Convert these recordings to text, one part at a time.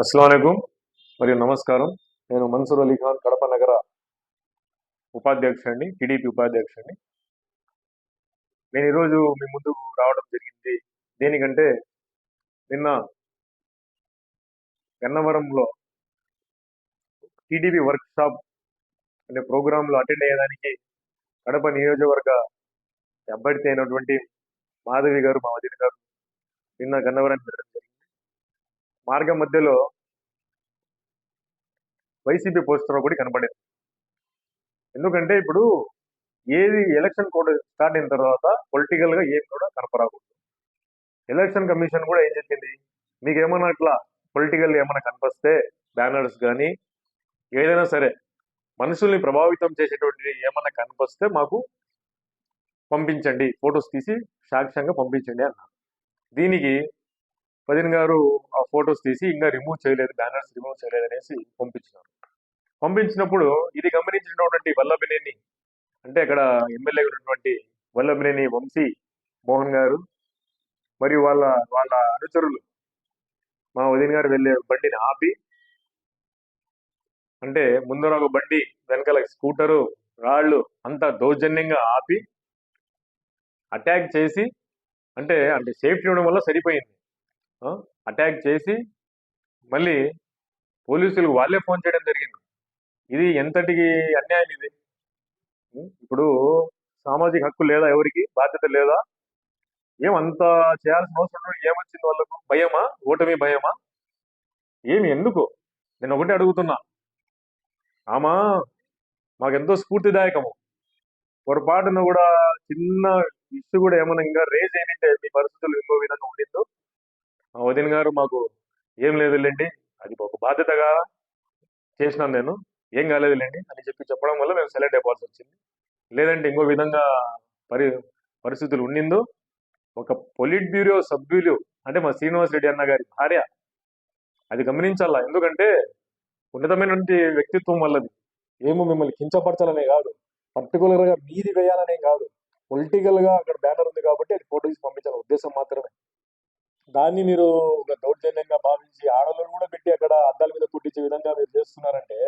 అస్సలం మరియు నమస్కారం. నేను మన్సూర్ అలీ ఖాన్ కడప నగర ఉపాధ్యక్షుడిని టీడీపీ ఉపాధ్యక్షుడిని నేను ఈరోజు మీ ముందుకు రావడం జరిగింది. దేనికంటే నిన్న గన్నవరంలో టీడీపీ వర్క్ షాప్ అనే ప్రోగ్రాంలో అటెండ్ అయ్యేదానికి కడప నియోజకవర్గ అభ్యర్థి అయినటువంటి మాధవి గారు మా వదిన గారు నిన్న గన్నవరానికి వెళ్ళడం జరిగింది. మార్గం మధ్యలో వైసీపీ పోస్టర్ కూడా కనబడింది. ఎందుకంటే ఇప్పుడు ఏది ఎలక్షన్ కోడ్ స్టార్ట్ అయిన తర్వాత పొలిటికల్గా ఏం కూడా కనపరాకూడదు. ఎలక్షన్ కమిషన్ కూడా ఏం చెప్పింది? మీకు ఏమన్నా అట్లా పొలిటికల్ ఏమైనా కనిపిస్తే బ్యానర్స్ కానీ ఏదైనా సరే మనుషుల్ని ప్రభావితం చేసేటువంటి ఏమన్నా కనిపిస్తే మాకు పంపించండి ఫొటోస్ తీసి సాక్ష్యంగా పంపించండి అన్నారు. దీనికి పదిన్ గారు ఆ ఫొటోస్ తీసి ఇంకా రిమూవ్ చేయలేదు బ్యానర్స్ రిమూవ్ చేయలేదు అనేసి పంపించినారు. పంపించినప్పుడు ఇది గమనించినటువంటి వల్లభనేని అంటే అక్కడ ఎమ్మెల్యే ఉన్నటువంటి వల్లభనేని వంశీ మోహన్ గారు మరియు వాళ్ళ వాళ్ళ అనుచరులు మా వదిన గారు వెళ్ళే బండిని ఆపి అంటే ముందర ఒక బండి వెనకాల స్కూటరు రాళ్ళు అంతా దౌర్జన్యంగా ఆపి అటాక్ చేసి అంటే అంటే సేఫ్టీ ఉండడం వల్ల సరిపోయింది. అటాక్ చేసి మళ్ళీ పోలీసులకు వాళ్ళే ఫోన్ చేయడం జరిగింది. ఇది ఎంతటికి అన్యాయం ఇది? ఇప్పుడు సామాజిక హక్కు లేదా ఎవరికి? బాధ్యత లేదా? ఏమంత చేయాల్సిన అవసరం ఏమొచ్చింది వాళ్ళకు? భయమా? ఓటమి భయమా? ఏమి? ఎందుకు? నేను ఒకటే అడుగుతున్నా. ఆమా మాకెంతో స్ఫూర్తిదాయకము. పొరపాటున కూడా చిన్న ఇష్యూ కూడా ఏమైనా ఇంకా రేజ్ ఏంటంటే మీ పరిస్థితులు ఇంకో విధంగా ఉండిందో. మా వదిన గారు మాకు ఏం లేదులేండి. అది ఒక బాధ్యతగా చేసినాను నేను. ఏం కాలేదులేండి. అని చెప్పి చెప్పడం వల్ల మేము సెలెక్ట్ అయిపోవాల్సి వచ్చింది. లేదంటే ఇంకో విధంగా పరి పరిస్థితులు ఉండిందో ఒక పొలిట్ బ్యూరో సభ్యులు అంటే మా శ్రీనివాస్ రెడ్డి అన్న గారి భార్య అది గమనించాలా? ఎందుకంటే ఉన్నతమైనటువంటి వ్యక్తిత్వం వల్లది. ఏమో మిమ్మల్ని కించపరచాలనే కాదు. పర్టికులర్గా మీది వేయాలనే కాదు. పొలిటికల్గా అక్కడ బ్యానర్ ఉంది కాబట్టి అది ఫోటో తీసి పంపించాలి ఉద్దేశం మాత్రమే. దాన్ని మీరు ఒక దౌర్జన్యంగా భావించి ఆడవాళ్ళని కూడా పెట్టి అక్కడ అద్దాల మీద కుట్టించే విధంగా మీరు చేస్తున్నారంటే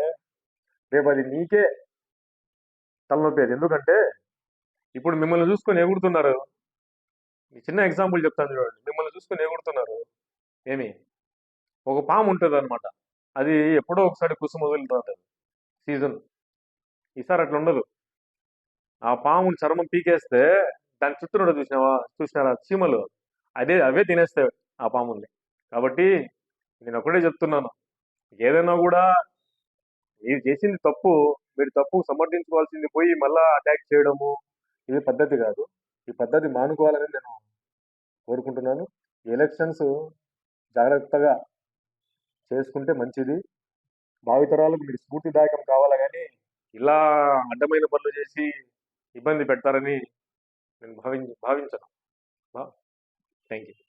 రేపు అది నీకే తలనొప్పి అది. ఎందుకంటే ఇప్పుడు మిమ్మల్ని చూసుకొని ఎగురుతున్నారు. చిన్న ఎగ్జాంపుల్ చెప్తాను చూడండి. మిమ్మల్ని చూసుకొని ఎగురుతున్నారు. ఏమి? ఒక పాము ఉంటుంది అనమాట అది ఎప్పుడో ఒకసారి కుసుమ వదులుతుంది సీజన్. ఈసారి అట్లా ఉండదు. ఆ పాము చర్మం పీకేస్తే దాని చుట్టూ చూసినావా? చూసినారా? చీమలు. అదే అవే తినేస్తాయి ఆ పాముల్ని. కాబట్టి నేను ఒకటే చెప్తున్నాను. ఏదైనా కూడా మీరు చేసింది తప్పు మీరు తప్పు సమర్థించుకోవాల్సింది పోయి మళ్ళా అటాక్ చేయడము ఇది పద్ధతి కాదు. ఈ పద్ధతి మానుకోవాలని నేను కోరుకుంటున్నాను. ఎలక్షన్స్ జాగ్రత్తగా చేసుకుంటే మంచిది. భావితరాలకు మీరు స్ఫూర్తిదాయకం కావాలా కానీ ఇలా అడ్డమైన పనులు చేసి ఇబ్బంది పెడతారని నేను భావించ భావించను. Thank you.